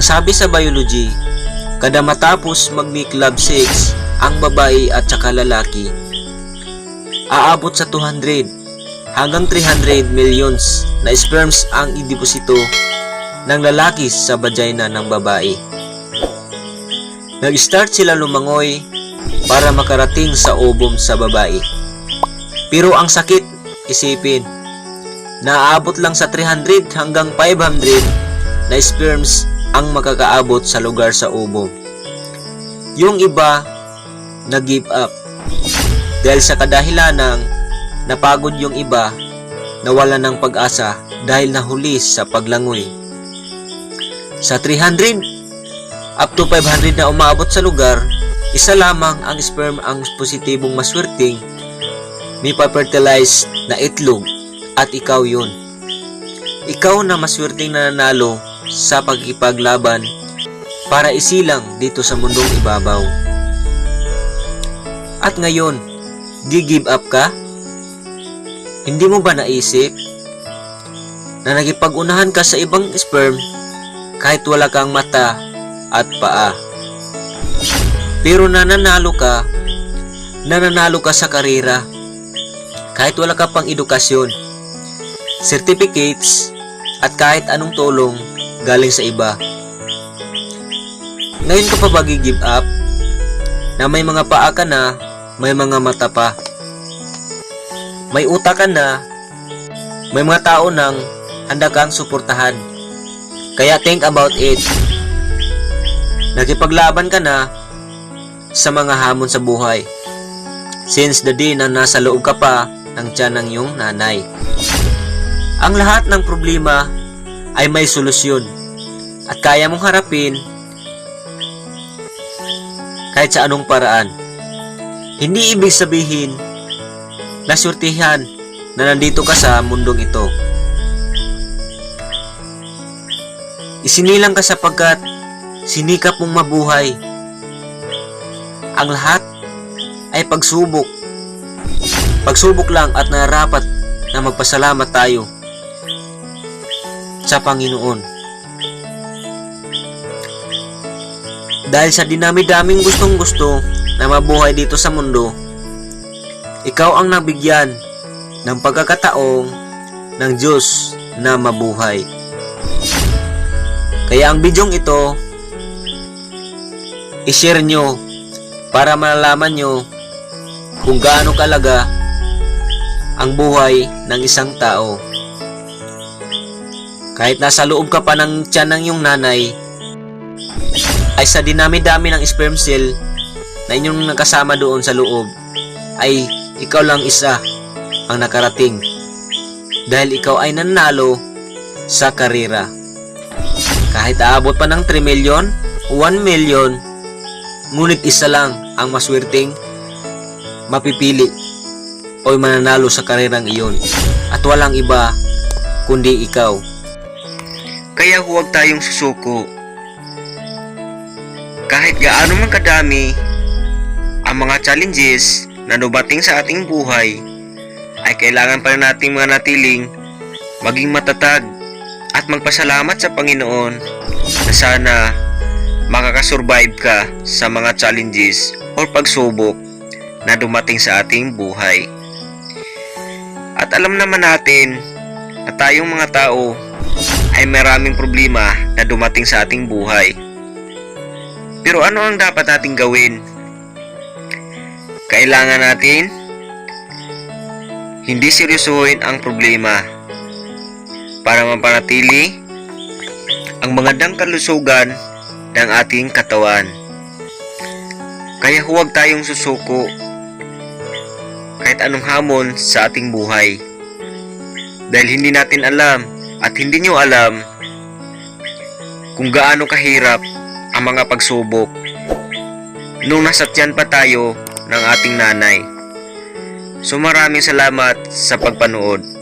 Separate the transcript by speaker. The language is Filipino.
Speaker 1: Ang sabi sa biology, kada matapos mag-make love sex ang babae at saka lalaki, aabot sa 200 hanggang 300 millions na sperms ang ideposito ng lalaki sa vagina ng babae. Nag-start sila lumangoy para makarating sa obom sa babae. Pero ang sakit, isipin, naaabot lang sa 300 hanggang 500 na sperms ang makakaabot sa lugar sa obom. Yung iba, nag-give up. Dahil sa kadahilan ng napagod yung iba, nawala ng pag-asa dahil nahuli sa paglangoy. Sa 300 up to 500 na umaabot sa lugar, isa lamang ang sperm ang positibong maswerteng may pa-fertilize na itlog at ikaw yun. Ikaw na maswerteng nananalo sa pagkipaglaban para isilang dito sa mundong ibabaw. At ngayon, gi-give up ka? Hindi mo ba naisip na nagipag-unahan ka sa ibang sperm kahit wala kang mata at paa? Pero nananalo ka, nananalo ka sa karera kahit wala ka pang edukasyon, certificates, at kahit anong tulong galing sa iba. Ngayon ka pa ba give up? Na may mga paa ka na, may mga mata pa. May utak ka na, may mga tao nang handa kang suportahan. Kaya think about it. Nagipaglaban ka na sa mga hamon sa buhay. Since the day na nasa loob ka pa ng tiyan ng iyong nanay. Ang lahat ng problema ay may solusyon at kaya mong harapin kahit sa anong paraan. Hindi ibig sabihin na surtihan na nandito ka sa mundong ito. Isinilang ka sapagkat sinikap mong mabuhay. Ang lahat ay pagsubok. Pagsubok lang at narapat na magpasalamat tayo sa Panginoon. Dahil sa dinami-daming gustong gusto na mabuhay dito sa mundo, ikaw ang nabigyan ng pagkakataong ng Diyos na mabuhay. Kaya ang bidyong ito, i-share nyo para malalaman nyo kung gaano kalaga ang buhay ng isang tao. Kahit nasa loob ka pa ng tiyan ng iyong nanay, ay sa dinami-dami ng sperm cell na inyong nakasama doon sa loob, ay ikaw lang isa ang nakarating. Dahil ikaw ay nanalo sa karera. Kahit aabot pa ng 3 million, 1 million, ngunit isa lang ang maswerteng mapipili o mananalo sa karerang iyon at walang iba kundi ikaw. Kaya huwag tayong susuko. Kahit gaano man kadami ang mga challenges na dumating sa ating buhay, ay kailangan pa rin nating mga natiling maging matatag at magpasalamat sa Panginoon na sana makakasurvive ka sa mga challenges o pagsubok na dumating sa ating buhay. At alam naman natin na tayong mga tao ay maraming problema na dumating sa ating buhay. Pero ano ang dapat nating gawin? Kailangan natin hindi seryosohin ang problema para mapanatili ang magandang kalusugan ng ating katawan. Kaya huwag tayong susuko kahit anong hamon sa ating buhay. Dahil hindi natin alam at hindi nyo alam kung gaano kahirap ang mga pagsubok nung nasa tiyan pa tayo ng ating nanay. So maraming salamat sa pagpanood.